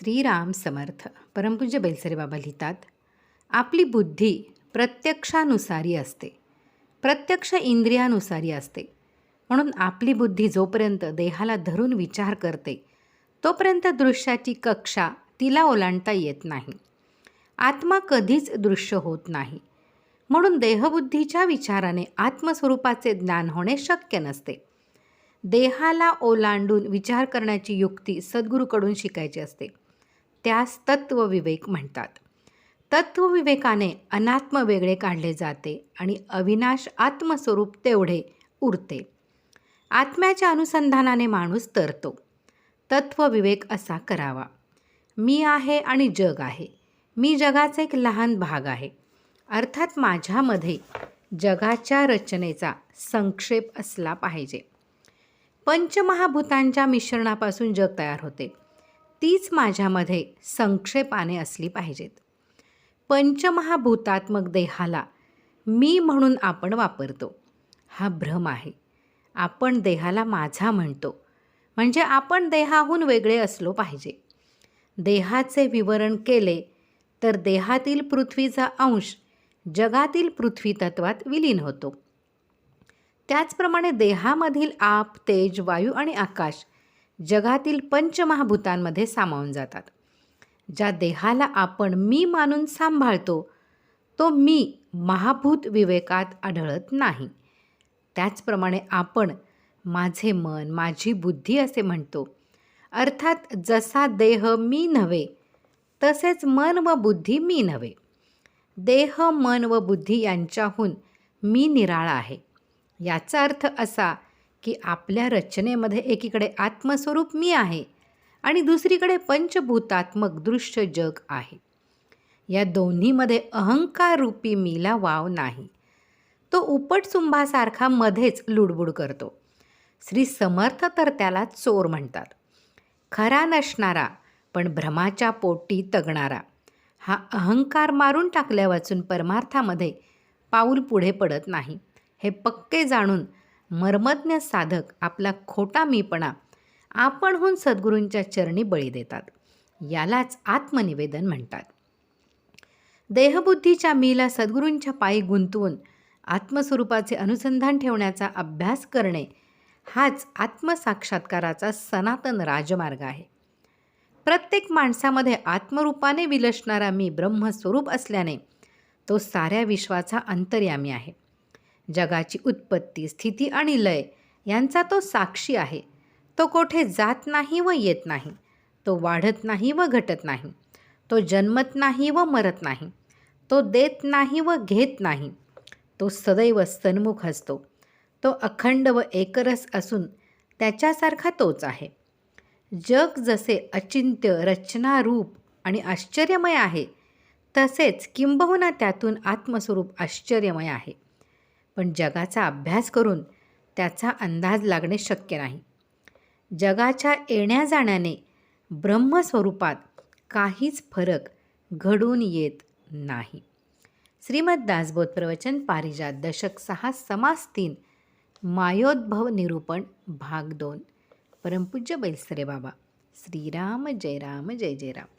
श्रीराम समर्थ. परमपूज्य बेलसरे बाबा लिहितात आपली बुद्धी प्रत्यक्षानुसारी असते. प्रत्यक्ष इंद्रियानुसारी असते. म्हणून आपली बुद्धी जोपर्यंत देहाला धरून विचार करते तोपर्यंत दृश्याची कक्षा तिला ओलांडता येत नाही. आत्मा कधीच दृश्य होत नाही. म्हणून देहबुद्धीच्या विचाराने आत्मस्वरूपाचे ज्ञान होणे शक्य नसते. देहाला ओलांडून विचार करण्याची युक्ती सद्गुरूकडून शिकायची असते. त्यास तत्वविवेक म्हणतात. तत्वविवेकाने अनात्म वेगळे काढले जाते आणि अविनाश आत्मस्वरूप तेवढे उरते. आत्म्याच्या अनुसंधानाने माणूस तरतो. तत्वविवेक असा करावा. मी आहे आणि जग आहे. मी जगाचा एक लहान भाग आहे. अर्थात माझ्यामध्ये जगाच्या रचनेचा संक्षेप असला पाहिजे. पंचमहाभूतांच्या मिश्रणापासून जग तयार होते. तीच माझ्यामध्ये संक्षेपाने असली पाहिजेत. पंचमहाभूतात्मक देहाला मी म्हणून आपण वापरतो. हा भ्रम आहे. आपण देहाला माझा म्हणतो. म्हणजे आपण देहाहून वेगळे असलो पाहिजे. देहाचे विवरण केले तर देहातील पृथ्वीचा अंश जगातील पृथ्वी तत्वात विलीन होतो. त्याचप्रमाणे देहामधील आप तेज वायू आणि आकाश जगातील पंचमहाभूतांमध्ये सामावून जातात. ज्या देहाला आपण मी मानून सांभाळतो तो मी महाभूत विवेकात आढळत नाही. त्याचप्रमाणे आपण माझे मन माझी बुद्धी असे म्हणतो. अर्थात जसा देह मी नव्हे तसेच मन व बुद्धी मी नव्हे. देह मन व बुद्धी यांच्याहून मी निराळा आहे. याचा अर्थ असा की आपल्या रचनेमध्ये एकीकडे आत्मस्वरूप मी आहे आणि दुसरीकडे पंचभूतात्मक दृश्य जग आहे. या दोन्हीमध्ये अहंकार रूपी मीला वाव नाही. तो उपटसुंभासारखा मध्येच लुडबुड करतो. श्री समर्थ तर त्याला चोर म्हणतात. खरा नसणारा पण भ्रमाच्या पोटी तगणारा. हा अहंकार मारून टाकल्या वाचून परमार्थामध्ये पाऊल पुढे पडत नाही. हे पक्के जाणून मर्मज्ञ साधक आपला खोटा मीपणा आपणहून सद्गुरूंच्या चरणी बळी देतात. यालाच आत्मनिवेदन म्हणतात. देहबुद्धीच्या मीला सद्गुरूंच्या पायी गुंतवून आत्मस्वरूपाचे अनुसंधान ठेवण्याचा अभ्यास करणे हाच आत्मसाक्षात्काराचा सनातन राजमार्ग आहे. प्रत्येक माणसामध्ये आत्मरूपाने विलसणारा मी ब्रह्मस्वरूप असल्याने तो साऱ्या विश्वाचा अंतर्यामी आहे. जगाची उत्पत्ती स्थिती आणि लय यांचा तो साक्षी आहे. तो कोठे जात नाही व येत नाही. तो वाढत नाही व घटत नाही. तो जन्मत नाही व मरत नाही. तो देत नाही व घेत नाही. तो सदैव सन्मुख असतो. तो अखंड व एकरस असून त्याच्यासारखा तोच आहे. जग जसे अचिंत्य रचनारूप आणि आश्चर्यमय आहे तसेच किंबहुना त्यातून आत्मस्वरूप आश्चर्यमय आहे. पण जगाचा अभ्यास करून त्याचा अंदाज लागणे शक्य नाही. जगाच्या येण्या जाण्याने ब्रह्मस्वरूपात काहीच फरक घडून येत नाही. श्रीमद दासबोध प्रवचन पारिजात दशक सहा समास तीन मायोद्भव निरूपण भाग दोन. परमपूज्य बैलसरे बाबा. श्रीराम जय राम जय जय राम.